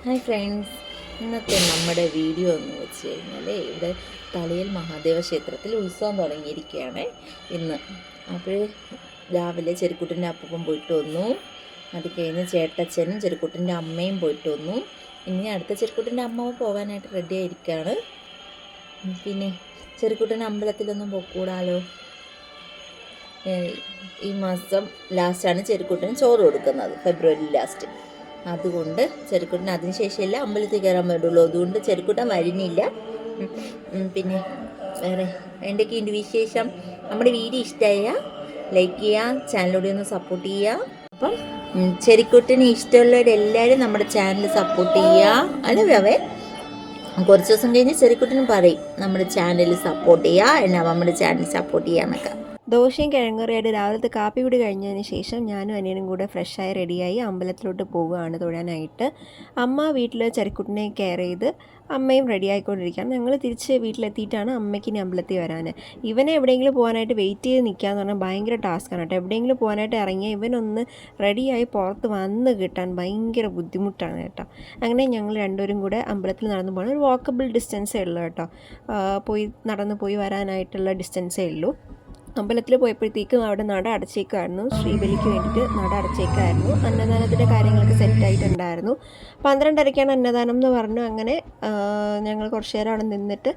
Hi friends ഇന്നത്തെ നമ്മുടെ video എന്ന് വെച്ച് കഴിഞ്ഞാൽ ഇവിടെ തളിയൽ മഹാദേവ ക്ഷേത്രത്തിൽ ഉത്സവം തുടങ്ങിയിരിക്കുകയാണ് ഇന്ന്. അപ്പോൾ രാവിലെ ചെരുക്കുട്ടിന്റെ അപ്പം പോയിട്ട് വന്നു. അത് കഴിഞ്ഞ് ചേട്ടച്ചനും ചെരുക്കുട്ടിന്റെ അമ്മയും പോയിട്ട് വന്നു. ഇനി അടുത്ത ചെരുക്കുട്ടിന്റെ അമ്മ പോകാനായിട്ട് റെഡി ആയിരിക്കുകയാണ് പിന്നെ ചെറുക്കുട്ടൻ അമ്പലത്തിലൊന്നും പോക്കൂടാലോ? ഈ മാസം ലാസ്റ്റാണ് ചെറുക്കുട്ടൻ ചോറ് കൊടുക്കുന്നത്. ഫെബ്രുവരി ലാസ്റ്റ് അതുകൊണ്ട് ചെറുക്കുട്ടൻ അതിനുശേഷമല്ല അമ്പലത്തിൽ കയറാൻ പറ്റുള്ളൂ അതുകൊണ്ട് ചെറുക്കുട്ടൻ വരുന്നില്ല. പിന്നെ വേറെ എന്തൊക്കെയുണ്ട് വിശേഷം? നമ്മുടെ വീഡിയോ ഇഷ്ടമായ ലൈക്ക് ചെയ്യുക ചാനലിലൂടെ ഒന്ന് സപ്പോർട്ട് ചെയ്യുക. അപ്പം ഉം, ചെറുക്കുട്ടന് ഇഷ്ടമുള്ളവരെല്ലാവരും നമ്മുടെ ചാനൽ സപ്പോർട്ട് ചെയ്യുക. അല്ലേ വ്യാവേ കുറച്ച് ദിവസം കഴിഞ്ഞ് ചെറിക്കുട്ടനും പറയും നമ്മുടെ ചാനൽ സപ്പോർട്ട് ചെയ്യുക എന്നാ നമ്മുടെ ചാനൽ സപ്പോർട്ട് ചെയ്യാന്നൊക്കെ ദോശയും കിഴങ്ങുറിയായിട്ട് രാവിലത്തെ കാപ്പി കൂടി കഴിഞ്ഞതിന് ശേഷം ഞാനും അനിയനും കൂടെ ഫ്രഷായി റെഡിയായി അമ്പലത്തിലോട്ട് പോവുകയാണ് തൊഴാനായിട്ട്. അമ്മ വീട്ടിൽ ചെറുക്കുട്ടിനെ കെയർ ചെയ്ത് അമ്മയും റെഡി ആയിക്കൊണ്ടിരിക്കുകയാണ്. ഞങ്ങൾ തിരിച്ച് വീട്ടിലെത്തിയിട്ടാണ് അമ്മയ്ക്ക് ഇനി അമ്പലത്തിൽ വരാൻ ഇവനെ എവിടെയെങ്കിലും പോകാനായിട്ട് വെയിറ്റ് ചെയ്ത് നിൽക്കുക എന്ന് പറഞ്ഞാൽ ഭയങ്കര ടാസ്ക്കാണ് കേട്ടോ. എവിടെയെങ്കിലും പോകാനായിട്ട് ഇറങ്ങിയാൽ ഇവനൊന്ന് റെഡിയായി പുറത്ത് വന്ന് കിട്ടാൻ ഭയങ്കര ബുദ്ധിമുട്ടാണ് കേട്ടോ. അങ്ങനെ ഞങ്ങൾ രണ്ടുപേരും കൂടെ അമ്പലത്തിൽ നടന്നു പോകണം. ഒരു വാക്കബിൾ ഡിസ്റ്റൻസേ ഉള്ളൂ കേട്ടോ. പോയി നടന്ന് പോയി വരാനായിട്ടുള്ള ഡിസ്റ്റൻസേ ഉള്ളൂ. അമ്പലത്തിൽ പോയപ്പോഴത്തേക്കും അവിടെ നട അടച്ചേക്കുമായിരുന്നു ശ്രീബലിക്ക് വേണ്ടിയിട്ട് നട അടച്ചേക്കായിരുന്നു. അന്നദാനത്തിന്റെ കാര്യങ്ങളൊക്കെ സെറ്റായിട്ടുണ്ടായിരുന്നു പന്ത്രണ്ടരയ്ക്കാണ് അന്നദാനം എന്ന് പറഞ്ഞു. അങ്ങനെ ഞങ്ങൾ കുറച്ച് നേരം അവിടെ നിന്നിട്ട്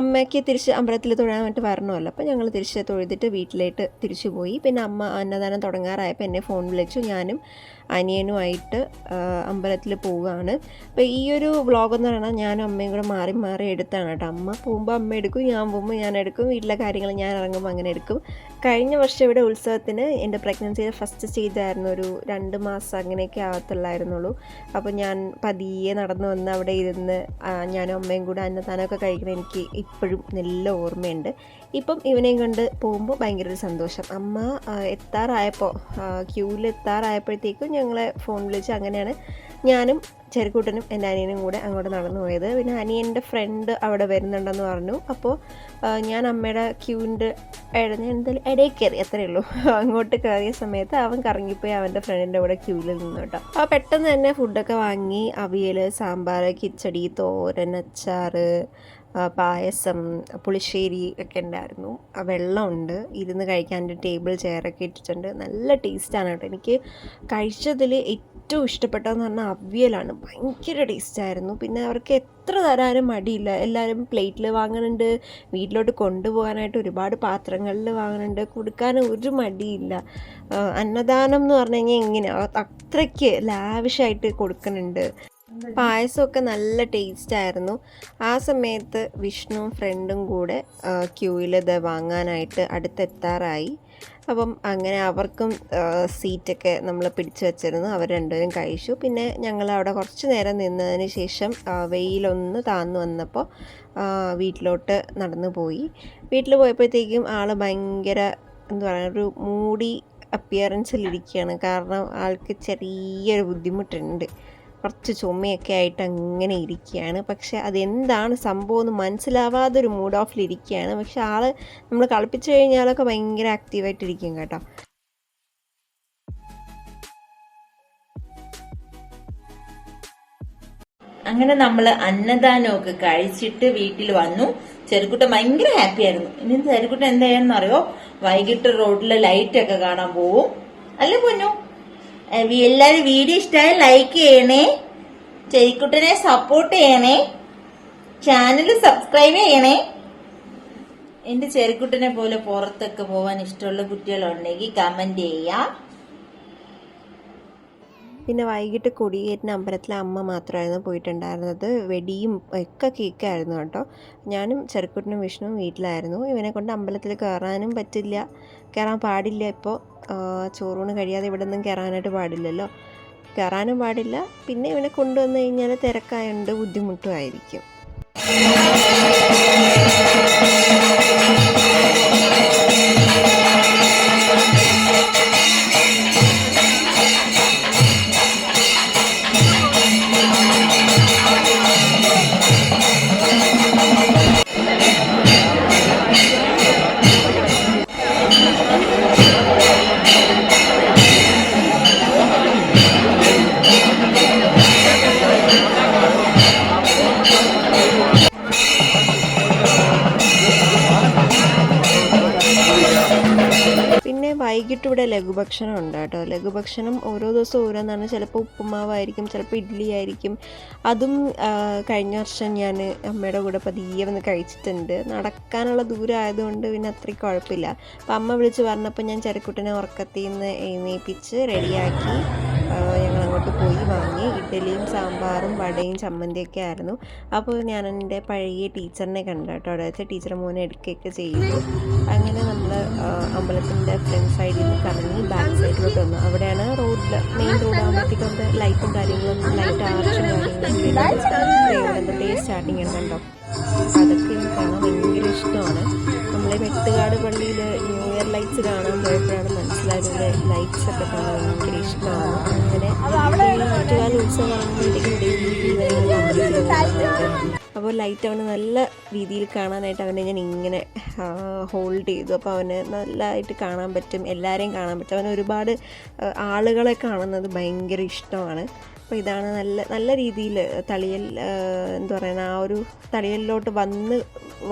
അമ്മയ്ക്ക് തിരിച്ച് അമ്പലത്തിൽ തൊഴാൻ വേണ്ടി വരണമല്ലോ അപ്പോൾ ഞങ്ങൾ തിരിച്ച് തൊഴുതിട്ട് വീട്ടിലേക്ക് തിരിച്ചു പോയി. പിന്നെ അമ്മ അന്നദാനം തുടങ്ങാറായപ്പോൾ എന്നെ ഫോൺ വിളിച്ചു. ഞാനും അനിയനുമായിട്ട് അമ്പലത്തിൽ പോവുകയാണ്. അപ്പോൾ ഈ ഒരു വ്ളോഗ് എന്ന് പറയുന്നത് ഞാനും അമ്മയും കൂടെ മാറി മാറി എടുത്താണ് കേട്ടോ. അമ്മ പോകുമ്പോൾ അമ്മ എടുക്കും ഞാൻ പോകുമ്പോൾ ഞാൻ എടുക്കും. വീട്ടിലെ കാര്യങ്ങൾ ഞാൻ ഇറങ്ങുമ്പോൾ അങ്ങനെ എടുക്കും. കഴിഞ്ഞ വർഷം ഇവിടെ ഉത്സവത്തിന് എന്റെ പ്രഗ്നൻസിയുടെ ഫസ്റ്റ് സ്റ്റേജ് ആയിരുന്നു ഒരു രണ്ട് മാസം അങ്ങനെയൊക്കെ ആവത്തുള്ളായിരുന്നുള്ളൂ അപ്പോൾ ഞാൻ പതിയെ നടന്നു വന്ന് അവിടെ ഇരുന്ന് ഞാനും അമ്മയും കൂടെ അന്നദാനമൊക്കെ കഴിക്കുന്ന എനിക്ക് ഇപ്പോഴും നല്ല ഓർമ്മയുണ്ട്. ഇപ്പം ഇവനെയും കൊണ്ട് പോകുമ്പോൾ ഭയങ്കര ഒരു സന്തോഷം. അമ്മ എത്താറായപ്പോൾ ക്യൂവിൽ എത്താറായപ്പോഴത്തേക്കും ഞങ്ങളെ ഫോൺ വിളിച്ച് അങ്ങനെയാണ് ഞാനും ചെറുക്കൂട്ടനും എന്റെ അനിയനും കൂടെ അങ്ങോട്ട് നടന്നു പോയത്. പിന്നെ അനിയന്റെ ഫ്രണ്ട് അവിടെ വരുന്നുണ്ടെന്ന് പറഞ്ഞു. അപ്പോൾ ഞാൻ അമ്മയുടെ ക്യൂവിന്റെ ഞാൻ എന്തായാലും ഇടയിൽ കയറി അത്രയേ ഉള്ളൂ. അങ്ങോട്ട് കയറിയ സമയത്ത് അവൻ കറങ്ങിപ്പോയി അവന്റെ ഫ്രണ്ടിന്റെ കൂടെ ക്യൂവിൽ നിന്നു കേട്ടോ. അപ്പോൾ പെട്ടെന്ന് തന്നെ ഫുഡൊക്കെ വാങ്ങി. അവിയൽ സാമ്പാർ കിച്ചടി തോരൻ അച്ചാറ് പായസം പുളിശ്ശേരി ഒക്കെ ഉണ്ടായിരുന്നു. വെള്ളമുണ്ട്. ഇരുന്ന് കഴിക്കാൻ ഒരു ടേബിൾ ചെയറൊക്കെ ഇട്ടിട്ടുണ്ട്. നല്ല ടേസ്റ്റാണ് കേട്ടോ. എനിക്ക് കഴിച്ചതിൽ ഏറ്റവും ഇഷ്ടപ്പെട്ടതെന്ന് പറഞ്ഞാൽ അവിയലാണ്. ഭയങ്കര ടേസ്റ്റായിരുന്നു പിന്നെ അവർക്ക് എത്ര തരാനും മടിയില്ല. എല്ലാവരും പ്ലേറ്റിൽ വാങ്ങുന്നുണ്ട് വീട്ടിലോട്ട് കൊണ്ടുപോകാനായിട്ട് ഒരുപാട് പാത്രങ്ങളിൽ വാങ്ങുന്നുണ്ട് കൊടുക്കാൻ ഒരു മടിയില്ല. അന്നദാനം എന്ന് പറഞ്ഞു കഴിഞ്ഞാൽ എങ്ങനെയാണ് അത്രയ്ക്ക് ലാവിഷായിട്ട് കൊടുക്കുന്നുണ്ട്. പായസമൊക്കെ നല്ല ടേസ്റ്റ് ആയിരുന്നു ആ സമയത്ത് വിഷ്ണുവും ഫ്രണ്ടും കൂടെ ക്യൂവിൽ ഇത് വാങ്ങാനായിട്ട് അടുത്തെത്താറായി. അപ്പം അങ്ങനെ അവർക്കും സീറ്റൊക്കെ നമ്മൾ പിടിച്ചു വെച്ചിരുന്നു. അവർ രണ്ടുപേരും കഴിച്ചു. പിന്നെ ഞങ്ങൾ അവിടെ കുറച്ച് നേരം നിന്നതിന് ശേഷം വെയിലൊന്ന് താന്നു വന്നപ്പോൾ വീട്ടിലോട്ട് നടന്നു പോയി. വീട്ടിൽ പോയപ്പോഴത്തേക്കും ആൾ ഭയങ്കര എന്താ പറയുക ഒരു മൂടി അപ്പിയറൻസിലിരിക്കുകയാണ് കാരണം ആൾക്ക് ചെറിയൊരു ബുദ്ധിമുട്ടുണ്ട്. കുറച്ച് ചുമയൊക്കെ ആയിട്ട് അങ്ങനെ ഇരിക്കുകയാണ്. പക്ഷെ അതെന്താണ് സംഭവം എന്ന് മനസ്സിലാവാതെ ഒരു മൂഡ് ഓഫിലിരിക്കുകയാണ്. പക്ഷെ ആൾ നമ്മൾ കളിപ്പിച്ചു കഴിഞ്ഞാലൊക്കെ ഭയങ്കര ആക്റ്റീവായിട്ടിരിക്കും കേട്ടോ. അങ്ങനെ നമ്മൾ അന്നദാനമൊക്കെ കഴിച്ചിട്ട് വീട്ടിൽ വന്നു. ചെറുക്കുട്ടൻ ഭയങ്കര ഹാപ്പി ആയിരുന്നു. ഇനി ചെറുക്കുട്ടൻ എന്തായാലും അറിയോ വൈകിട്ട് റോഡിലെ ലൈറ്റ് ഒക്കെ കാണാൻ പോവും. അല്ലേ പൊന്നു? വി- വീഡിയോ ഇഷ്ടമായി ലൈക്ക് ചെയ്യണേ. ചെരിക്കുട്ടനെ സപ്പോർട്ട് ചെയ്യണേ. ചാനൽ സബ്സ്ക്രൈബ് ചെയ്യണേ. എന്റെ ചെറുക്കുട്ടനെ പോലെ പുറത്തൊക്കെ പോകാൻ ഇഷ്ടമുള്ള കുട്ടികളുണ്ടെങ്കിൽ കമന്റ് ചെയ്യാം. പിന്നെ വൈകിട്ട് കൊടിയേറ്റിന് അമ്പലത്തിലെ അമ്മ മാത്രമായിരുന്നു പോയിട്ടുണ്ടായിരുന്നത്. വെടിയും ഒക്കെ കേക്കായിരുന്നു കേട്ടോ. ഞാനും ചെറുക്കുട്ടനും വിഷ്ണുവും വീട്ടിലായിരുന്നു. ഇവനെ കൊണ്ട് അമ്പലത്തിൽ കയറാനും പറ്റില്ല. കയറാൻ പാടില്ല ഇപ്പോൾ ചോറൂണ് കഴിയാതെ ഇവിടെ നിന്നും കയറാനായിട്ട് പാടില്ലല്ലോ. കയറാനും പാടില്ല. പിന്നെ ഇവനെ കൊണ്ടുവന്നു കഴിഞ്ഞാൽ തിരക്കായതുകൊണ്ട് ബുദ്ധിമുട്ടുമായിരിക്കും. ലഘുഭക്ഷണം ഉണ്ട് കേട്ടോ ലഘുഭക്ഷണം ഓരോ ദിവസവും ഓരോന്നാണ്. ചിലപ്പോൾ ഉപ്പുമാവായിരിക്കും ചിലപ്പോൾ ഇഡ്ഡലി ആയിരിക്കും അതും കഴിഞ്ഞ വർഷം ഞാൻ അമ്മയുടെ കൂടെ പതിയെ വന്ന് കഴിച്ചിട്ടുണ്ട്. നടക്കാനുള്ള ദൂരം ആയതുകൊണ്ട് പിന്നെ അത്രയ്ക്ക് കുഴപ്പമില്ല. അപ്പം അമ്മ വിളിച്ച് പറഞ്ഞപ്പോൾ ഞാൻ ചെറുക്കുട്ടനെ ഉറക്കത്തിൽ നിന്ന് എഴുന്നേൽപ്പിച്ച് റെഡിയാക്കി. ഞങ്ങൾ അങ്ങോട്ട് പോയി വാങ്ങി. ഇഡ്ഡലിയും സാമ്പാറും വടയും ചമ്മന്തിയൊക്കെ ആയിരുന്നു. അപ്പോൾ ഞാൻ എന്റെ പഴയ ടീച്ചറിനെ കണ്ടു കേട്ടോ. അവിടെ വെച്ച് ടീച്ചർ മോനെ എടുക്കുകയൊക്കെ ചെയ്തു. അങ്ങനെ നമ്മൾ അമ്പലത്തിന്റെ ഫ്രണ്ട് സൈഡിൽ നിന്ന് കറങ്ങി ബാക്ക് സൈഡിലോട്ട് വന്നു. അവിടെയാണ് റോഡിൽ മെയിൻ റോഡ് ആകുമ്പോഴത്തേക്കും അവിടെ ലൈറ്റും കാര്യങ്ങളും ലൈറ്റ് ആർച്ചും കാര്യങ്ങളും സ്റ്റാർട്ടിങ് ഉണ്ടല്ലോ അതൊക്കെ കാണാൻ ഭയങ്കര ഇഷ്ടമാണ്. നമ്മൾ വെട്ടുകാട് പള്ളിയിൽ ന്യൂ ഇയർ ലൈറ്റ്സ് കാണാൻ പോയപ്പോഴാണ് മനസ്സിലായത്. ലൈറ്റ്സ് ഒക്കെ കാണാൻ ഭയങ്കര ഇഷ്ടമാണ്. ഈ ഉത്സവം കാണുമ്പോഴത്തേക്കും അപ്പോൾ ലൈറ്റ് അവന് നല്ല രീതിയിൽ കാണാനായിട്ട് അവനെ ഞാൻ ഇങ്ങനെ ഹോൾഡ് ചെയ്തു. അപ്പോൾ അവന് നല്ലതായിട്ട് കാണാൻ പറ്റും എല്ലാവരെയും കാണാൻ പറ്റും. അവന് ഒരുപാട് ആളുകളെ കാണുന്നത് ഭയങ്കര ഇഷ്ടമാണ്. അപ്പോൾ ഇതാണ് നല്ല നല്ല രീതിയിൽ തളിയൽ എന്താ പറയുക ആ ഒരു തളിയലിലോട്ട് വന്ന്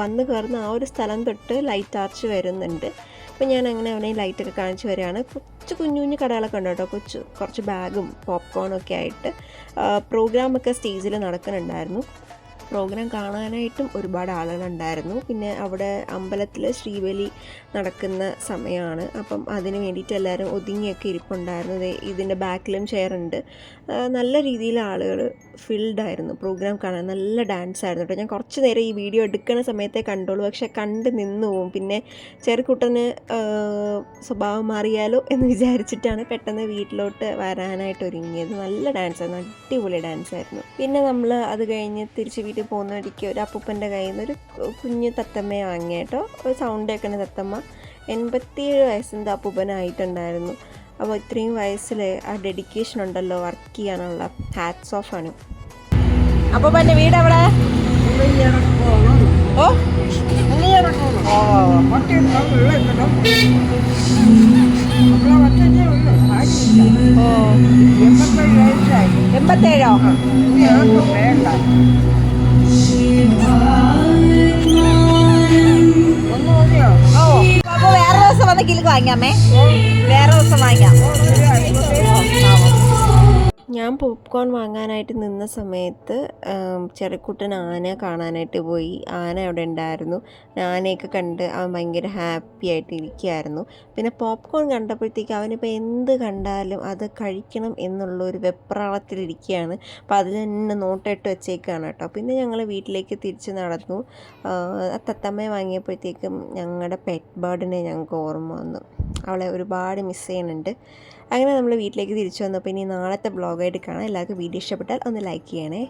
വന്ന് കയറുന്ന ആ ഒരു സ്ഥലം തൊട്ട് ലൈറ്റ് ആർച്ച് വരുന്നുണ്ട്. അപ്പോൾ ഞാൻ അങ്ങനെ അവനെ ലൈറ്റൊക്കെ കാണിച്ചു വരികയാണ്. കൊച്ചു കുഞ്ഞു കുഞ്ഞു കടകളൊക്കെ ഉണ്ട് കേട്ടോ. കൊച്ചു കുറച്ച് ബാഗും പോപ്കോണൊക്കെ ആയിട്ട് പ്രോഗ്രാമൊക്കെ സ്റ്റേജിൽ നടക്കുന്നുണ്ടായിരുന്നു. പ്രോഗ്രാം കാണാനായിട്ടും ഒരുപാട് ആളുകളുണ്ടായിരുന്നു. പിന്നെ അവിടെ അമ്പലത്തിൽ ശ്രീബലി നടക്കുന്ന സമയമാണ് അപ്പം അതിന് വേണ്ടിയിട്ട് എല്ലാവരും ഒതുങ്ങിയൊക്കെ ഇരിപ്പുണ്ടായിരുന്നു. ദേ ഇതിന്റെ ബാക്കിലും ചെയറുണ്ട് നല്ല രീതിയിൽ ആളുകൾ ഫിൽഡ് ആയിരുന്നു. പ്രോഗ്രാം കാണാൻ നല്ല ഡാൻസ് ആയിരുന്നു കേട്ടോ. ഞാൻ കുറച്ച് നേരം ഈ വീഡിയോ എടുക്കുന്ന സമയത്തെ കണ്ടോളൂ പക്ഷെ കണ്ട് നിന്നു പോവും. പിന്നെ ചെറുക്കുട്ടന് സ്വഭാവം മാറിയാലോ എന്ന് വിചാരിച്ചിട്ടാണ് പെട്ടെന്ന് വീട്ടിലോട്ട് വരാനായിട്ട് ഒരുങ്ങിയത്. നല്ല ഡാൻസ് ആയിരുന്നു. അടിപൊളി ഡാൻസ് ആയിരുന്നു. പിന്നെ നമ്മൾ അത് കഴിഞ്ഞ് തിരിച്ച് വീട്ടിൽ പോകുന്ന വഴിക്ക് ഒരു അപ്പൂപ്പന്റെ കയ്യിൽ നിന്ന് ഒരു കുഞ്ഞ് തത്തമ്മയെ വാങ്ങി കേട്ടോ. ഒരു സൗണ്ട് കേൾക്കുന്ന തത്തമ്മ. എൺപത്തിയേഴ് വയസ്സിന്റെ അപ്പൂപ്പനായിട്ടുണ്ടായിരുന്നു. അപ്പോൾ ഇത്രയും വയസ്സിൽ ആ ഡെഡിക്കേഷൻ ഉണ്ടല്ലോ വർക്ക് ചെയ്യാനുള്ള ഹാറ്റ്സ് ഓഫ് ആണ്. അപ്പൂപ്പന്റെ വീട് എവിടെ? ഓ. എൺപത്തേഴോ അപ്പൊ വേറെ ദിവസം വന്ന് കിലുക്ക് വാങ്ങിക്കാമേ വേറെ ദിവസം വാങ്ങിക്കാം ഞാൻ പോപ്കോൺ വാങ്ങാനായിട്ട് നിന്ന സമയത്ത് ചെറുക്കുട്ടൻ ആന കാണാനായിട്ട് പോയി. ആന അവിടെ ഉണ്ടായിരുന്നു. ആനയൊക്കെ കണ്ട് അവൻ ഭയങ്കര ഹാപ്പി ആയിട്ട് ഇരിക്കുകയായിരുന്നു. പിന്നെ പോപ്കോൺ കണ്ടപ്പോഴത്തേക്ക് അവനിപ്പോൾ എന്ത് കണ്ടാലും അത് കഴിക്കണം എന്നുള്ള ഒരു വെപ്രാളത്തിലിരിക്കുകയാണ് അപ്പോൾ അതിൽ തന്നെ നോട്ടിട്ട് വെച്ചേക്കാണ് കേട്ടോ. പിന്നെ ഞങ്ങൾ വീട്ടിലേക്ക് തിരിച്ച് നടന്നു. തത്തമ്മയെ വാങ്ങിയപ്പോഴത്തേക്കും ഞങ്ങളുടെ പെറ്റ് ബേർഡിനെ ഞങ്ങൾക്ക് ഓർമ്മ വന്നു. അവളെ ഒരുപാട് മിസ് ചെയ്യുന്നുണ്ട്. അങ്ങനെ നമ്മൾ വീട്ടിലേക്ക് തിരിച്ചു വന്നപ്പോൾ ഇനി നാളത്തെ ബ്ലോഗായിട്ട് കാണാം. എല്ലാവർക്കും വീഡിയോ ഇഷ്ടപ്പെട്ടാൽ ഒന്ന് ലൈക്ക് ചെയ്യണേ.